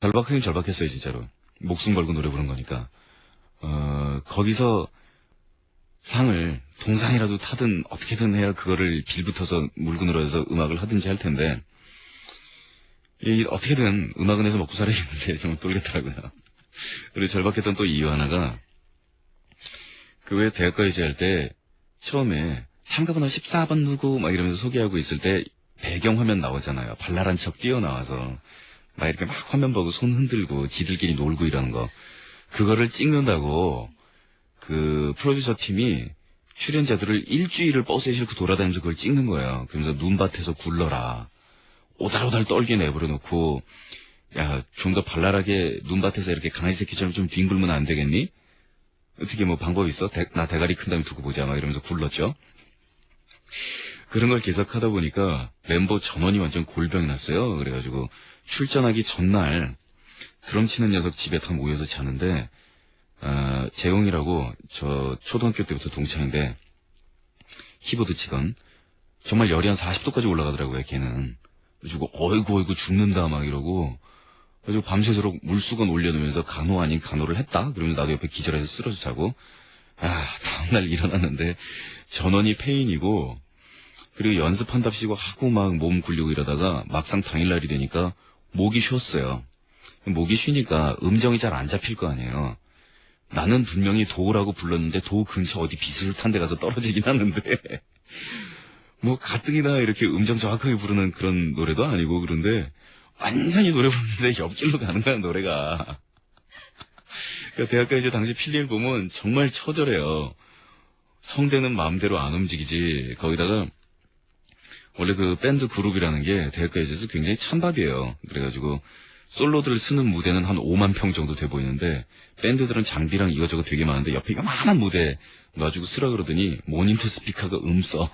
절박하긴 절박했어요, 진짜로. 목숨 걸고 노래 부른 거니까. 어, 거기서 상을 동상이라도 타든 어떻게든 해야 그거를 빌붙어서 물고 늘어져서 음악을 하든지 할 텐데, 이 어떻게든 음악은 해서 먹고 살아야 되는데 좀 똘겠더라고요. 그리고 절박했던 또 이유 하나가, 그왜 대학가요제 할 때, 처음에 참가번호 14번 누구 막 이러면서 소개하고 있을 때 배경 화면 나오잖아요. 발랄한 척 뛰어나와서 막 이렇게 막 화면 보고 손 흔들고 지들끼리 놀고 이러는 거. 그거를 찍는다고 그 프로듀서 팀이 출연자들을 일주일을 버스에 싣고 돌아다니면서 그걸 찍는 거예요. 그러면서 눈밭에서 굴러라. 오달오달 떨게 내버려 놓고 야, 좀 더 발랄하게 눈밭에서 이렇게 강아지 새끼처럼 좀 뒹굴면 안 되겠니? 어떻게 뭐 방법 있어? 대- 나 대가리 큰 다음에 두고 보자. 막 이러면서 굴렀죠. 그런 걸 계속하다 보니까 멤버 전원이 완전 골병이 났어요. 그래가지고 출전하기 전날 드럼 치는 녀석 집에 다 모여서 자는데 아, 재용이라고 저 초등학교 때부터 동창인데 키보드 치던 정말 열이 한 40도까지 올라가더라고요. 걔는 그래가지고 어이구 어이구 죽는다 막 이러고 그래서 밤새도록 물수건 올려놓으면서 간호 아닌 간호를 했다. 그러면서 나도 옆에 기절해서 쓰러져 자고 아 다음날 일어났는데 전원이 페인이고 그리고 연습한답시고 하고 막 몸 굴리고 이러다가 막상 당일날이 되니까 목이 쉬었어요. 목이 쉬니까 음정이 잘 안 잡힐 거 아니에요. 나는 분명히 도라고 불렀는데 도 근처 어디 비슷한 데 가서 떨어지긴 하는데 뭐 가뜩이나 이렇게 음정 정확하게 부르는 그런 노래도 아니고 그런데 완전히 노래 부르는데 옆길로 가는 거야 노래가. 그러니까 대학가 이제 당시 필리를 보면 정말 처절해요. 성대는 마음대로 안 움직이지. 거기다가 원래 그 밴드 그룹이라는 게 대학가에서 굉장히 찬밥이에요. 그래가지고 솔로들 쓰는 무대는 한 5만 평 정도 돼 보이는데 밴드들은 장비랑 이거저거 되게 많은데 옆에 이만한 무대 놔주고 쓰라 그러더니 모니터 스피커가 음 써.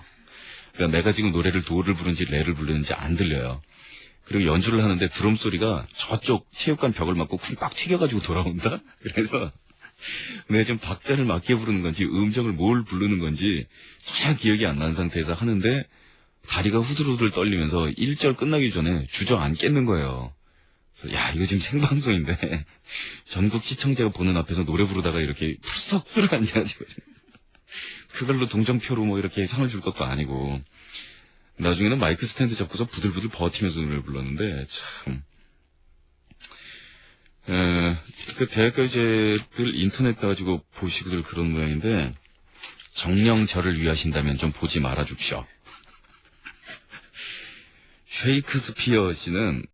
그러니까 내가 지금 노래를 도를 부르는지 레를 부르는지 안 들려요. 그리고 연주를 하는데 드럼 소리가 저쪽 체육관 벽을 맞고 쿵딱 튀겨가지고 돌아온다? 그래서 내가 지금 박자를 맞게 부르는 건지 음정을 뭘 부르는 건지 전혀 기억이 안 나는 상태에서 하는데 다리가 후들후들 떨리면서 1절 끝나기 전에 주저앉겠는 거예요. 그래서 야 이거 지금 생방송인데 전국 시청자가 보는 앞에서 노래 부르다가 이렇게 푸석 쓰러 앉아가지고 그걸로 동정표로 뭐 이렇게 상을 줄 것도 아니고 나중에는 마이크 스탠드 잡고서 부들부들 버티면서 노래를 불렀는데 참 에, 그 대학가요제들 인터넷 가지고 보시고들 그런 모양인데 정령 저를 위하신다면 좀 보지 말아 줍시오. 쉐이크스피어 씨는